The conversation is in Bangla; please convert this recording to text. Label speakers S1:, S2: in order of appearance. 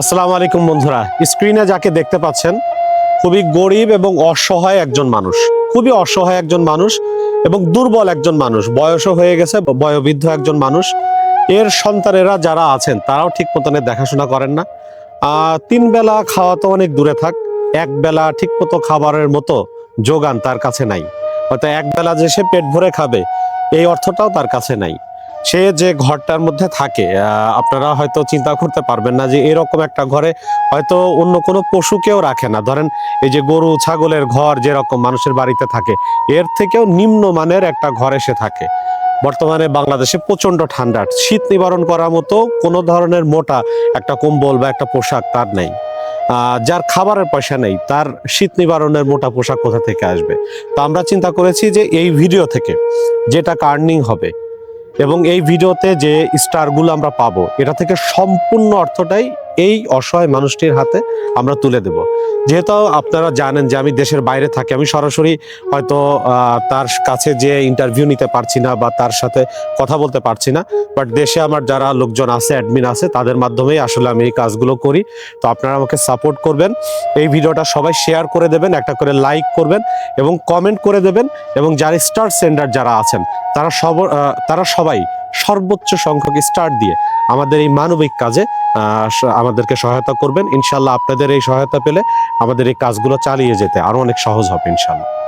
S1: আসসালামু আলাইকুম বন্ধুরা। স্ক্রিনে যাকে দেখতে পাচ্ছেন, খুবই গরিব এবং অসহায় একজন মানুষ। খুবই অসহায় একজন মানুষ এবং দুর্বল একজন মানুষ। বয়সও হয়ে গেছে, বয়োবৃদ্ধ একজন মানুষ। এর সন্তানেরা যারা আছেন, তারাও ঠিক মতনে দেখাশোনা করেন না। তিন বেলা খাওয়া তো অনেক দূরে থাক, এক বেলা ঠিক মতো খাবারের মতো যোগান তার কাছে নাই। হয়তো এক বেলা যে সে পেট ভরে খাবে, এই অর্থটাও তার কাছে নাই। সে যে ঘরটার মধ্যে থাকে আপনারা হয়তো চিন্তা করতে পারবেন না যে এরকম একটা ঘরে হয়তো অন্য কোনো পশুকেও রাখে না। ধরেন এই যে গরু, ছাগলের ঘর যেরকম মানুষের বাড়িতে থাকে, এর থেকেও নিম্নমানের একটা ঘরে সে থাকে। বর্তমানে বাংলাদেশে প্রচণ্ড ঠান্ডা। শীত নিবারণ করার মতো কোনো ধরনের মোটা একটা কম্বল বা একটা পোশাক তার নেই। যার খাবারের পয়সা নেই, তার শীত নিবারণের মোটা পোশাক কোথা থেকে আসবে? তো আমরা চিন্তা করেছি যে এই ভিডিও থেকে যেটা কার্নিং হবে এবং এই ভিডিওতে যে স্টারগুলো আমরা পাবো এটা থেকে সম্পূর্ণ অর্থটাই এই অসহায় মানুষটির হাতে আমরা তুলে দেব। যেহেতু আপনারা জানেন যে আমি দেশের বাইরে থাকি, আমি সরাসরি হয়তো তার কাছে যে ইন্টারভিউ নিতে পারছি না বা তার সাথে কথা বলতে পারছি না বাট দেশে আমার যারা লোকজন আছে অ্যাডমিন আছে, তাদের মাধ্যমেই আসলে আমি এই কাজগুলো করি। তো আপনারা আমাকে সাপোর্ট করবেন। এই ভিডিওটা সবাই শেয়ার করে দেবেন, একটা করে লাইক করবেন এবং কমেন্ট করে দেবেন এবং যারা স্টার সেন্ডার যারা আছেন, তারা সব তারা সবাই সর্বোচ্চ সংখ্যক স্টার দিয়ে আমাদের এই মানবিক কাজে আমাদেরকে সহায়তা করবেন। ইনশাল্লাহ আপনাদের এই সহায়তা পেলে আমাদের এই কাজগুলো চালিয়ে যেতে আরও অনেক সহজ হবে, ইনশাল্লাহ।